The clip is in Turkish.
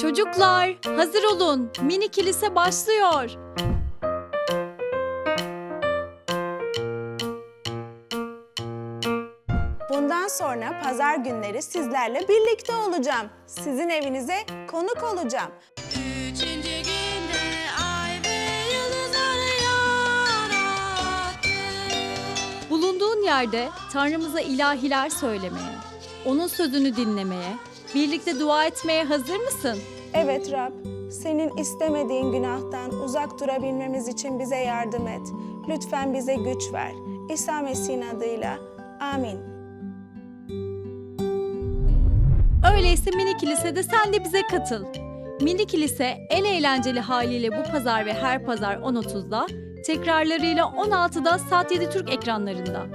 Çocuklar, hazır olun. Mini kilise başlıyor. Bundan sonra pazar günleri sizlerle birlikte olacağım. Sizin evinize konuk olacağım. Üçüncü günde ay ve yıldızları yarattı. Bulunduğun yerde Tanrımıza ilahiler söylemeye, onun sözünü dinlemeye, birlikte dua etmeye hazır mısın? Evet Rab, senin istemediğin günahtan uzak durabilmemiz için bize yardım et. Lütfen bize güç ver. İsa Mesih'in adıyla. Amin. Öyleyse mini kilisede sen de bize katıl. Mini kilise en eğlenceli haliyle bu pazar ve her pazar 10.30'da, tekrarlarıyla 16'da Saat 7 Türk ekranlarında.